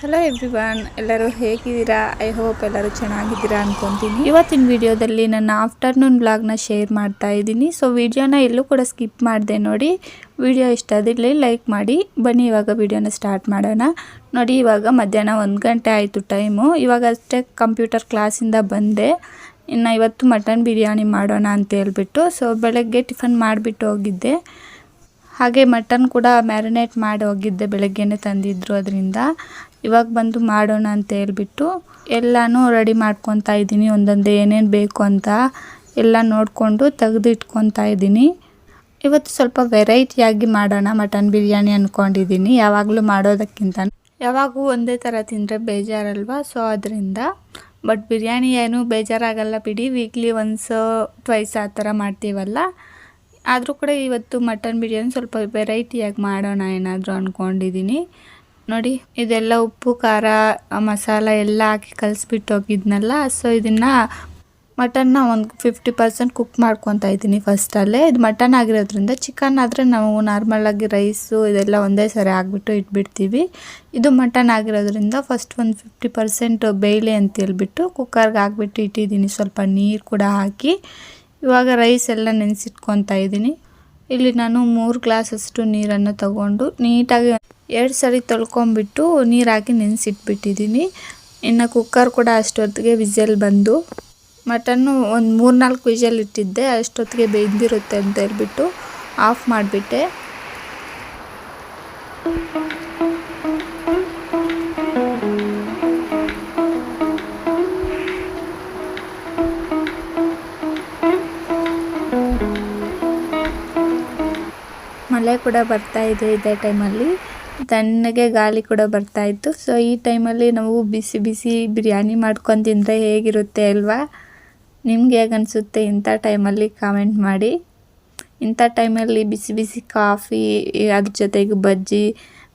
Hello everyone ಎಲ್ಲರೂ ಹೇಗಿದ್ದೀರಾ? I hope ಎಲ್ಲರೂ ಚೆನ್ನಾಗಿದ್ದೀರಾ ಅನ್ಕೊತೀನಿ. ಇವತ್ತಿನ ವಿಡಿಯೋದಲ್ಲಿ ನನ್ನ ಆಫ್ಟರ್ನೂನ್ ಬ್ಲಾಗ್ನ ಶೇರ್ ಮಾಡ್ತಾ ಇದ್ದೀನಿ. ಸೊ ವಿಡಿಯೋನ ಎಲ್ಲೂ ಕೂಡ ಸ್ಕಿಪ್ ಮಾಡಿದೆ ನೋಡಿ. ವಿಡಿಯೋ ಇಷ್ಟ ಆದಿರಲಿ ಲೈಕ್ ಮಾಡಿ. ಬನ್ನಿ, ಇವಾಗ ವಿಡಿಯೋನ ಸ್ಟಾರ್ಟ್ ಮಾಡೋಣ. ನೋಡಿ, ಇವಾಗ ಮಧ್ಯಾಹ್ನ ಒಂದು ಗಂಟೆ ಆಯಿತು ಟೈಮು ಇವಾಗ ಅಷ್ಟೇ ಕಂಪ್ಯೂಟರ್ ಕ್ಲಾಸಿಂದ ಬಂದೆ. ಇನ್ನು ಇವತ್ತು ಮಟನ್ ಬಿರಿಯಾನಿ ಮಾಡೋಣ ಅಂತ ಹೇಳ್ಬಿಟ್ಟು. ಸೊ ಬೆಳಗ್ಗೆ ಟಿಫನ್ ಮಾಡಿಬಿಟ್ಟು ಹೋಗಿದ್ದೆ. ಹಾಗೆ ಮಟನ್ ಕೂಡ ಮ್ಯಾರಿನೇಟ್ ಮಾಡಿ ಹೋಗಿದ್ದೆ, ಬೆಳಗ್ಗೆನೇ ತಂದಿದ್ರು ಅದರಿಂದ. ಇವಾಗ ಬಂದು ಮಾಡೋಣ ಅಂತ ಹೇಳ್ಬಿಟ್ಟು ಎಲ್ಲನೂ ರೆಡಿ ಮಾಡ್ಕೊತಾ ಇದ್ದೀನಿ. ಒಂದೊಂದು ಏನೇನು ಬೇಕು ಅಂತ ಎಲ್ಲ ನೋಡಿಕೊಂಡು ತೆಗೆದು ಇಟ್ಕೊತಾ ಇದ್ದೀನಿ. ಇವತ್ತು ಸ್ವಲ್ಪ ವೆರೈಟಿಯಾಗಿ ಮಾಡೋಣ. ಮಟನ್ ಬಿರಿಯಾನಿ ಅಂದ್ಕೊಂಡಿದ್ದೀನಿ ಯಾವಾಗಲೂ ಮಾಡೋದಕ್ಕಿಂತ ಯಾವಾಗೂ ಒಂದೇ ಥರ ತಿಂದರೆ ಬೇಜಾರಲ್ವ? ಸೊ ಅದರಿಂದ. ಬಟ್ ಬಿರಿಯಾನಿ ಏನು ಬೇಜಾರಾಗಲ್ಲ ಬಿಡಿ. ವೀಕ್ಲಿ ಒನ್ಸ್ ಟ್ವೈಸ್ ಆ ಥರ ಮಾಡ್ತೀವಲ್ಲ? ಆದರೂ ಕೂಡ ಇವತ್ತು ಮಟನ್ ಬಿರಿಯಾನಿ ಸ್ವಲ್ಪ ವೆರೈಟಿಯಾಗಿ ಮಾಡೋಣ ಏನಾದರೂ ಅಂದ್ಕೊಂಡಿದ್ದೀನಿ ನೋಡಿ, ಇದೆಲ್ಲ ಉಪ್ಪು, ಖಾರ, ಮಸಾಲ ಎಲ್ಲ ಹಾಕಿ ಕಲಿಸ್ಬಿಟ್ಟು ಹೋಗಿದ್ನಲ್ಲ ಸೊ ಇದನ್ನು ಮಟನ್ನ ಒಂದು ಫಿಫ್ಟಿ ಪರ್ಸೆಂಟ್ ಕುಕ್ ಮಾಡ್ಕೊತಾ ಇದ್ದೀನಿ ಫಸ್ಟಲ್ಲೇ ಇದು ಮಟನ್ ಆಗಿರೋದ್ರಿಂದ ಚಿಕನ್ ಆದರೆ ನಾವು ನಾರ್ಮಲಾಗಿ ರೈಸು ಇದೆಲ್ಲ ಒಂದೇ ಸರಿ ಹಾಕ್ಬಿಟ್ಟು ಇಟ್ಬಿಡ್ತೀವಿ. ಇದು ಮಟನ್ ಆಗಿರೋದ್ರಿಂದ ಫಸ್ಟ್ ಒಂದು ಫಿಫ್ಟಿ ಪರ್ಸೆಂಟ್ ಬೇಯಲಿ ಅಂತ ಹೇಳ್ಬಿಟ್ಟು ಕುಕ್ಕರ್ಗೆ ಹಾಕ್ಬಿಟ್ಟು ಇಟ್ಟಿದ್ದೀನಿ. ಸ್ವಲ್ಪ ನೀರು ಕೂಡ ಹಾಕಿ. ಇವಾಗ ರೈಸ್ ಎಲ್ಲ ನೆನೆಸಿಟ್ಕೊತಾ ಇದ್ದೀನಿ. ಇಲ್ಲಿ ನಾನು ಮೂರು ಗ್ಲಾಸಷ್ಟು ನೀರನ್ನು ತಗೊಂಡು ನೀಟಾಗಿ ಎರಡು ಸರಿ ತೊಳ್ಕೊಂಬಿಟ್ಟು ನೀರು ಹಾಕಿ ನೆನೆಸಿಟ್ಬಿಟ್ಟಿದ್ದೀನಿ. ಇನ್ನು ಕುಕ್ಕರ್ ಕೂಡ ಅಷ್ಟೊತ್ತಿಗೆ ವಿಸಲ್ ಬಂದು, ಮಟನ್ನು ಒಂದು ಮೂರು ನಾಲ್ಕು ವಿಷಲ್ ಇಟ್ಟಿದ್ದೆ, ಅಷ್ಟೊತ್ತಿಗೆ ಬೆಂದಿರುತ್ತೆ ಅಂತ ಹೇಳ್ಬಿಟ್ಟು ಆಫ್ ಮಾಡಿಬಿಟ್ಟೆ. ಮಳೆ ಕೂಡ ಬರ್ತಾ ಇದೆ ಇದೇ ಟೈಮಲ್ಲಿ ತಣ್ಣಗೆ ಗಾಳಿ ಕೂಡ ಬರ್ತಾ ಇತ್ತು. ಸೊ ಈ ಟೈಮಲ್ಲಿ ನಾವು ಬಿಸಿ ಬಿಸಿ ಬಿರಿಯಾನಿ ಮಾಡ್ಕೊಂಡು ತಿಂದರೆ ಹೇಗಿರುತ್ತೆ ಅಲ್ವಾ? ನಿಮ್ಗೆ ಹೇಗೆ ಅನಿಸುತ್ತೆ ಇಂಥ ಟೈಮಲ್ಲಿ ಕಾಮೆಂಟ್ ಮಾಡಿ. ಇಂಥ ಟೈಮಲ್ಲಿ ಬಿಸಿ ಬಿಸಿ ಕಾಫಿ ಅದ್ರ ಜೊತೆಗೆ ಬಜ್ಜಿ,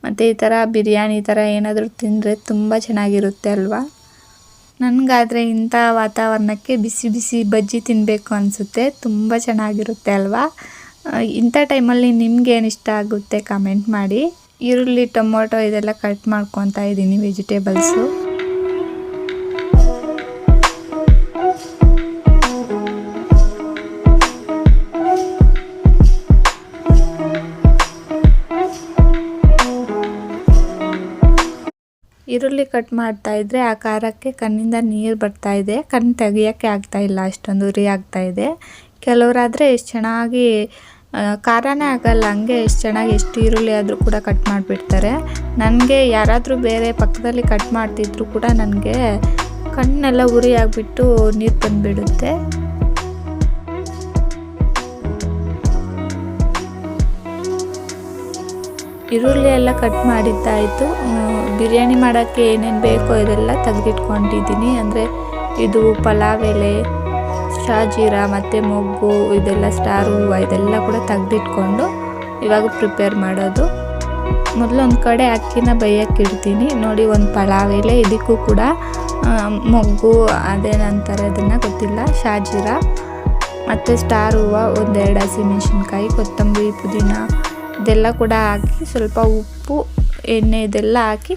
ಮತ್ತು ಈ ಥರ ಬಿರಿಯಾನಿ ಥರ ಏನಾದರೂ ತಿಂದರೆ ತುಂಬ ಚೆನ್ನಾಗಿರುತ್ತೆ ಅಲ್ವಾ? ನನಗಾದರೆ ಇಂಥ ವಾತಾವರಣಕ್ಕೆ ಬಿಸಿ ಬಿಸಿ ಬಜ್ಜಿ ತಿನ್ನಬೇಕು ಅನಿಸುತ್ತೆ. ತುಂಬ ಚೆನ್ನಾಗಿರುತ್ತೆ ಅಲ್ವಾ? ಇಂಥ ಟೈಮಲ್ಲಿ ನಿಮ್ಗೇನು ಇಷ್ಟ ಆಗುತ್ತೆ ಕಮೆಂಟ್ ಮಾಡಿ. ಈರುಳ್ಳಿ, ಟೊಮೊಟೊ ಇದೆಲ್ಲ ಕಟ್ ಮಾಡ್ಕೊತಾ ಇದ್ದೀನಿ ವೆಜಿಟೇಬಲ್ಸು. ಈರುಳ್ಳಿ ಕಟ್ ಮಾಡ್ತಾ ಇದ್ರೆ ಆ ಖಾರಕ್ಕೆ ಕಣ್ಣಿಂದ ನೀರು ಬರ್ತಾ ಇದೆ. ಕಣ್ಣು ತೆಗಿಯೋಕ್ಕೆ ಆಗ್ತಾ ಇಲ್ಲ, ಅಷ್ಟೊಂದು ಉರಿ ಆಗ್ತಾ ಇದೆ. ಕೆಲವರಾದರೆ ಎಷ್ಟು ಚೆನ್ನಾಗಿ ಖಾರನೇ ಆಗಲ್ಲ. ಹಂಗೆ ಎಷ್ಟು ಚೆನ್ನಾಗಿ ಎಷ್ಟು ಈರುಳ್ಳಿ ಆದರೂ ಕೂಡ ಕಟ್ ಮಾಡಿಬಿಡ್ತಾರೆ. ನನಗೆ ಯಾರಾದರೂ ಬೇರೆ ಪಕ್ಕದಲ್ಲಿ ಕಟ್ ಮಾಡ್ತಿದ್ರು ಕೂಡ ನನಗೆ ಕಣ್ಣೆಲ್ಲ ಉರಿ ಆಗಿಬಿಟ್ಟು ನೀರು ತಂದುಬಿಡುತ್ತೆ ಈರುಳ್ಳಿ ಎಲ್ಲ ಕಟ್ ಮಾಡಿದ್ದಾಯಿತು. ಬಿರಿಯಾನಿ ಮಾಡೋಕ್ಕೆ ಏನೇನು ಬೇಕೋ ಇದೆಲ್ಲ ತೆಗೆದಿಟ್ಕೊಂಡಿದ್ದೀನಿ. ಅಂದರೆ ಇದು ಪಲಾವ್ ಎಲೆ ಶಾಜೀರಾ ಮತ್ತು ಮೊಗ್ಗು, ಇದೆಲ್ಲ ಸ್ಟಾರ್ ಹೂವು ಇದೆಲ್ಲ ಕೂಡ ತೆಗ್ದಿಟ್ಕೊಂಡು ಇವಾಗ ಪ್ರಿಪೇರ್ ಮಾಡೋದು. ಮೊದಲೊಂದು ಕಡೆ ಅಕ್ಕಿನ ಬೇಯಕ್ಕೆ ಇಡ್ತೀನಿ. ನೋಡಿ ಒಂದು ಪಲಾವ್ ಎಲೆ, ಇದಕ್ಕೂ ಕೂಡ ಮೊಗ್ಗು, ಅದೇನಂತಾರೆ ಅದನ್ನು ಗೊತ್ತಿಲ್ಲ. ಶಾಜೀರ ಮತ್ತು ಸ್ಟಾರ್ ಹೂವು, ಒಂದೆರಡು ಹಸಿಮೆಣ್ಸಿನ್ಕಾಯಿ ಕೊತ್ತಂಬರಿ, ಪುದೀನ ಇದೆಲ್ಲ ಕೂಡ ಹಾಕಿ ಸ್ವಲ್ಪ ಉಪ್ಪು, ಎಣ್ಣೆ ಇದೆಲ್ಲ ಹಾಕಿ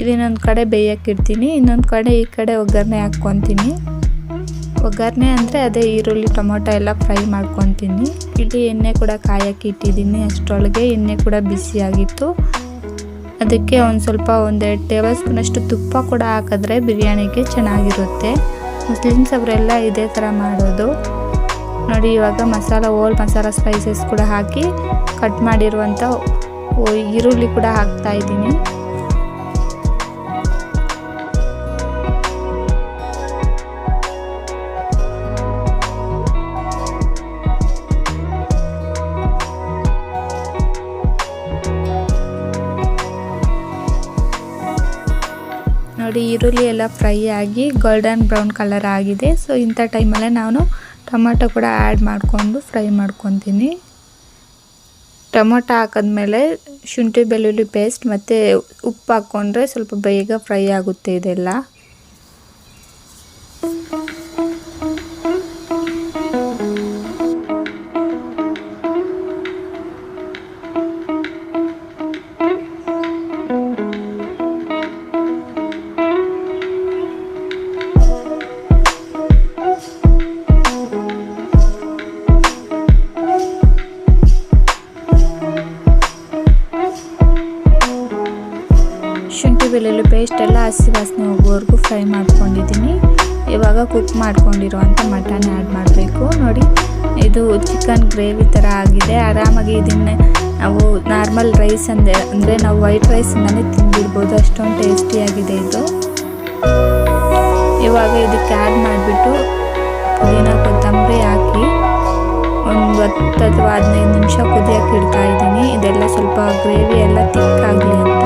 ಇದನ್ನೊಂದು ಕಡೆ ಬೇಯಕ್ಕೆ ಇಡ್ತೀನಿ. ಇನ್ನೊಂದು ಕಡೆ ಈ ಕಡೆ ಒಗ್ಗರಣೆ ಹಾಕ್ಕೊತೀನಿ. ಒಗ್ಗರಣೆ ಅಂದರೆ ಅದೇ ಈರುಳ್ಳಿ, ಟೊಮೊಟೊ ಎಲ್ಲ ಫ್ರೈ ಮಾಡ್ಕೊತೀನಿ. ಇಲ್ಲಿ ಎಣ್ಣೆ ಕೂಡ ಕಾಯಕ್ಕೆ ಇಟ್ಟಿದ್ದೀನಿ. ಅಷ್ಟರೊಳಗೆ ಎಣ್ಣೆ ಕೂಡ ಬಿಸಿಯಾಗಿತ್ತು ಅದಕ್ಕೆ ಒಂದು ಸ್ವಲ್ಪ ಒಂದೆರಡು ಟೇಬಲ್ ಸ್ಪೂನಷ್ಟು ತುಪ್ಪ ಕೂಡ ಹಾಕಿದ್ರೆ ಬಿರಿಯಾನಿಗೆ ಚೆನ್ನಾಗಿರುತ್ತೆ. ಮುಸ್ಲಿಮ್ಸ್ ಅವರೆಲ್ಲ ಇದೇ ಥರ ಮಾಡೋದು. ನೋಡಿ, ಇವಾಗ ಮಸಾಲ ಓಲ್ ಮಸಾಲ ಸ್ಪೈಸಸ್ ಕೂಡ ಹಾಕಿ ಕಟ್ ಮಾಡಿರುವಂಥ ಈರುಳ್ಳಿ ಕೂಡ ಹಾಕ್ತಾ ಇದ್ದೀನಿ. ನೋಡಿ ಈರುಳ್ಳಿ ಎಲ್ಲ ಫ್ರೈ ಆಗಿ ಗೋಲ್ಡನ್ ಬ್ರೌನ್ ಕಲರ್ ಆಗಿದೆ. ಸೊ ಇಂಥ ಟೈಮಲ್ಲೇ ನಾನು ಟೊಮೊಟೊ ಕೂಡ ಆ್ಯಡ್ ಮಾಡಿಕೊಂಡು ಫ್ರೈ ಮಾಡ್ಕೊತೀನಿ. ಟೊಮೊಟೊ ಹಾಕಿದ್ಮೇಲೆ ಶುಂಠಿ ಬೆಳ್ಳುಳ್ಳಿ ಪೇಸ್ಟ್ ಮತ್ತು ಉಪ್ಪು ಹಾಕ್ಕೊಂಡ್ರೆ ಸ್ವಲ್ಪ ಬೇಗ ಫ್ರೈ ಆಗುತ್ತೆ ಇದೆಲ್ಲ. ಪೇಸ್ಟ್ ಎಲ್ಲ ಹಸಿ ವಾಸನೆ ಹೋಗೋವರೆಗೂ ಫ್ರೈ ಮಾಡ್ಕೊಂಡಿದ್ದೀನಿ. ಇವಾಗ ಕುಕ್ ಮಾಡ್ಕೊಂಡಿರುವಂಥ ಮಟನ್ ಆ್ಯಡ್ ಮಾಡಬೇಕು. ನೋಡಿ, ಇದು ಚಿಕನ್ ಗ್ರೇವಿ ಥರ ಆಗಿದೆ. ಆರಾಮಾಗಿ ಇದನ್ನೇ ನಾವು ನಾರ್ಮಲ್ ರೈಸ್ ಅಂದರೆ ಅಂದರೆ ನಾವು ವೈಟ್ ರೈಸಿಂದಲೇ ತಿಂದಿರ್ಬೋದು. ಅಷ್ಟೊಂದು ಟೇಸ್ಟಿಯಾಗಿದೆ ಇದು. ಇವಾಗ ಇದಕ್ಕೆ ಆ್ಯಡ್ ಮಾಡಿಬಿಟ್ಟು ಪುದೀನ ಕೊತ್ತಂಬರಿ ಹಾಕಿ ಒಂದು ಹತ್ತು ಅಥವಾ ಹದಿನೈದು ನಿಮಿಷ ಕುದಿಯೋಕೆ ಇಡ್ತಾ ಇದ್ದೀನಿ. ಇದೆಲ್ಲ ಸ್ವಲ್ಪ ಗ್ರೇವಿ ಎಲ್ಲ ತಿಕ್ಕಾಗಲಿ ಅಂತ.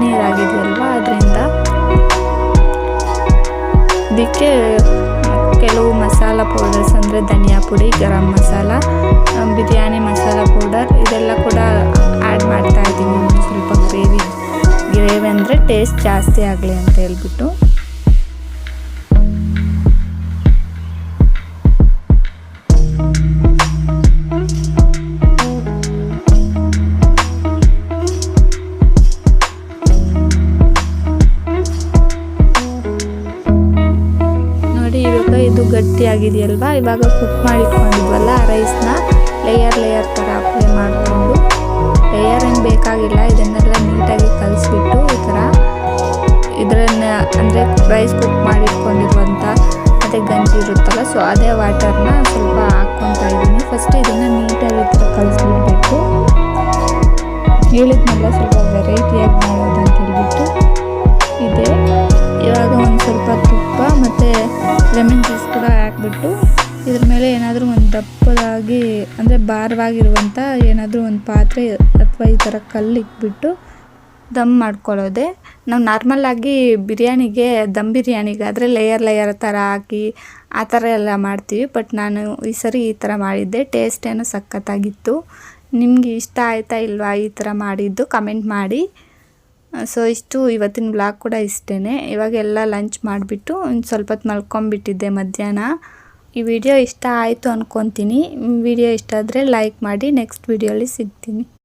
ನೀರು ಅಲ್ವಾ ಅದರಿಂದ ಇದಕ್ಕೆ ಕೆಲವು ಮಸಾಲ ಪೌಡರ್ಸ್ ಅಂದರೆ ಧನಿಯಾ ಪುಡಿ, ಗರಂ ಮಸಾಲ ಬಿರಿಯಾನಿ ಮಸಾಲ ಪೌಡರ್ ಇದೆಲ್ಲ ಕೂಡ ಆ್ಯಡ್ ಮಾಡ್ತಾ ಇದ್ದೀನಿ. ಸ್ವಲ್ಪ ಗ್ರೇವಿ ಗ್ರೇವಿ ಅಂದರೆ ಟೇಸ್ಟ್ ಜಾಸ್ತಿ ಆಗಲಿ ಅಂತ ಹೇಳ್ಬಿಟ್ಟು. ಗಟ್ಟಿಯಾಗಿದೆಯಲ್ವಾ? ಇವಾಗ ಕುಕ್ ಮಾಡಿಟ್ಕೊಂಡಿದ್ವಲ್ಲ ರೈಸ್ನ ಲೇಯರ್ ಲೇಯರ್ ಥರ ಅಪ್ಲೈ ಮಾಡಿಕೊಂಡು ಲೇಯರ್ ಏನು ಬೇಕಾಗಿಲ್ಲ, ಇದನ್ನೆಲ್ಲ ನೀಟಾಗಿ ಕಲಿಸ್ಬಿಟ್ಟು ಈ ಥರ ಇದರನ್ನ ಅಂದರೆ ರೈಸ್ ಕುಕ್ ಮಾಡಿಟ್ಕೊಂಡಿರುವಂಥ ಅದೇ ಗಂಜಿ ಇರುತ್ತಲ್ಲ ಸೊ ಅದೇ ವಾಟರ್ನ ಸ್ವಲ್ಪ ಹಾಕ್ಕೊತಾ ಇದ್ದೀನಿ. ಫಸ್ಟ್ ಇದನ್ನು ನೀಟಾಗಿ ಥರ ಕಲಿಸ್ಬಿಡ್ಬೇಕು. ಹೇಳಿದ್ನೆಲ್ಲ, ಸ್ವಲ್ಪ ವೆರೈಟಿಯಾಗಿ ಮಾಡೋದು ಅಂತ ಹೇಳ್ಬಿಟ್ಟು. ಲೆಮನ್ ಜ್ಯೂಸ್ ಕೂಡ ಹಾಕ್ಬಿಟ್ಟು ಇದ್ರ ಮೇಲೆ ಏನಾದರೂ ಒಂದು ದಪ್ಪದಾಗಿ, ಅಂದರೆ ಭಾರವಾಗಿರುವಂಥ ಏನಾದರೂ ಒಂದು ಪಾತ್ರೆ ಅಥವಾ ಈ ಥರ ಕಲ್ಲು ಇಟ್ಬಿಟ್ಟು ದಮ್ ಮಾಡ್ಕೊಳ್ಳೋದೆ. ನಾವು ನಾರ್ಮಲಾಗಿ ಬಿರಿಯಾನಿಗೆ ದಮ್ ಬಿರಿಯಾನಿಗೆ ಆದರೆ ಲೇಯರ್ ಲೇಯರ್ ಥರ ಹಾಕಿ ಆ ಥರ ಎಲ್ಲ ಮಾಡ್ತೀವಿ. ಬಟ್ ನಾನು ಈ ಸರಿ ಈ ಥರ ಮಾಡಿದ್ದೆ. ಟೇಸ್ಟ್ ಏನೋ ಸಖತ್ತಾಗಿತ್ತು. ನಿಮಗೆ ಇಷ್ಟ ಆಯಿತಾ ಇಲ್ವಾ ಈ ಥರ ಮಾಡಿದ್ದು? ಕಮೆಂಟ್ ಮಾಡಿ. ಸೊ ಇಷ್ಟು ಇವತ್ತಿನ ಬ್ಲಾಗ್ ಕೂಡ ಇಷ್ಟೇ ಇವಾಗ ಎಲ್ಲ ಲಂಚ್ ಮಾಡಿಬಿಟ್ಟು ಒಂದು ಸ್ವಲ್ಪ ಹೊತ್ತು ಮಲ್ಕೊಂಬಿಟ್ಟಿದ್ದೆ ಮಧ್ಯಾಹ್ನ. ಈ ವಿಡಿಯೋ ಇಷ್ಟ ಆಯಿತು ಅಂದ್ಕೊತೀನಿ ವಿಡಿಯೋ ಇಷ್ಟ ಆದರೆ ಲೈಕ್ ಮಾಡಿ ನೆಕ್ಸ್ಟ್ ವಿಡಿಯೋಲಿ ಸಿಗ್ತೀನಿ.